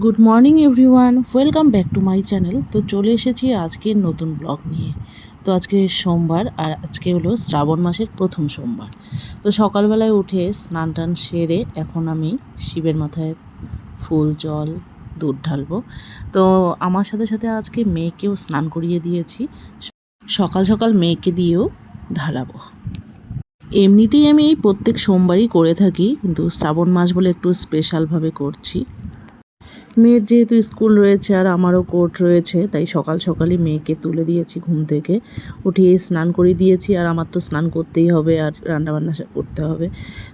Good morning everyone welcome back to my channel তো চলে এসেছি আজকের নতুন ব্লগ নিয়ে। তো আজকে সোমবার আর আজকে হলো শ্রাবণ মাসের প্রথম সোমবার। তো সকালবেলায় উঠে স্নান টান সেরে এখন আমি শিবের মাথায় ফুল, জল, দুধ ঢালবো। তো আমার সাথে সাথে আজকে মেয়েকেও স্নান করিয়ে দিয়েছি। সকাল সকাল মেয়েকে দিয়েও ঢালাবো। এমনিতেই আমি এই প্রত্যেক সোমবারই করে থাকি, কিন্তু শ্রাবণ মাস বলে একটু স্পেশালভাবে করছি। মেয়ের যেহেতু স্কুল রয়েছে আর আমারও কোর্ট রয়েছে, তাই সকাল সকালই মেয়েকে তুলে দিয়েছি ঘুম থেকে। উঠিয়ে স্নান করিয়ে দিয়েছি আর আমার তো স্নান করতেই হবে আর রান্নাবান্না করতে হবে।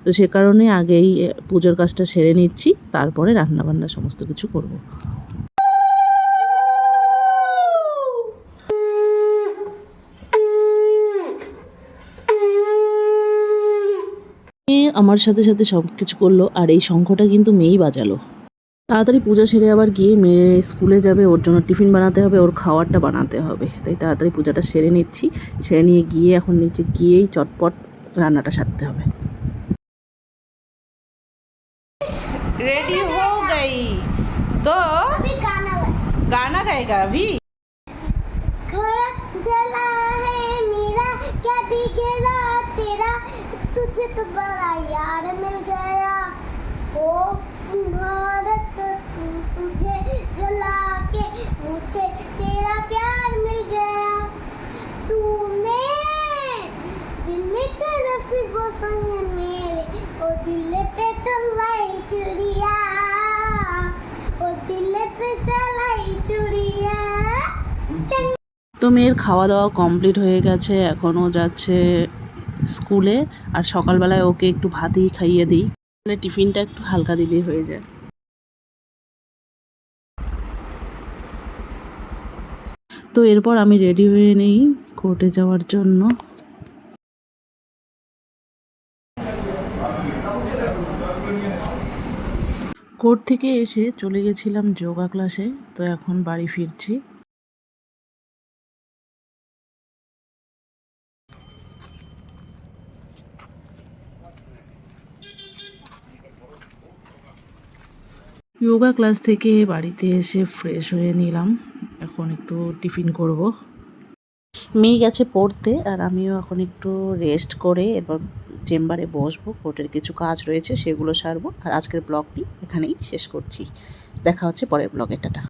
তো সে কারণে আগেই পুজোর কাজটা সেরে নিচ্ছি, তারপরে রান্নাবান্না সমস্ত কিছু করব। আমার সাথে সাথে সব কিছু করল আর এই শঙ্খটা কিন্তু মেয়েই বাজালো। তাড়াতাড়ি পূজা সেরে আবার গিয়ে মেয়ে স্কুলে যাবে ওর জন্য টিফিন বানাতে হবে ওর খাবারটা বানাতে হবে তাই তাড়াতাড়ি পূজাটা সেরে নিচ্ছি সেরে নিয়ে গিয়ে এখন নিচে গিয়েই চটপট রান্নাটা সারতে হবে रेडी हो गई तो अभी गाना लगा। गाना गाएगा अभी घोड़ा जला है मेरा क्या बिगड़ा तेरा तुझे तो बड़ा यार मिल गया ओ তো মেয়ের খাওয়া দাওয়া কমপ্লিট হয়ে গেছে, এখনও যাচ্ছে স্কুলে, আর সকালবেলায় ওকে একটু ভাতই খাইয়ে দিই। তাহলে টিফিনটা একটু হালকা দিলেই হয়ে যায়। তো এরপর আমি রেডি হয়ে নেই কোর্টে যাওয়ার জন্য। কোর্ট থেকে এসে চলে গেছিলাম যোগা ক্লাসে, তো এখন বাড়ি ফিরছি। যোগা ক্লাস থেকে বাড়িতে এসে ফ্রেশ হয়ে নিলাম। এখন একটু টিফিন করব। মেয়ে গেছে পড়তে, আর আমিও এখন একটু রেস্ট করে, এরপর চেম্বারে বসবো, কোর্টের কিছু কাজ রয়েছে সেগুলো সারবো। আর আজকের ব্লগটি এখানেই শেষ করছি। দেখা হচ্ছে পরের ব্লগে, টাটা।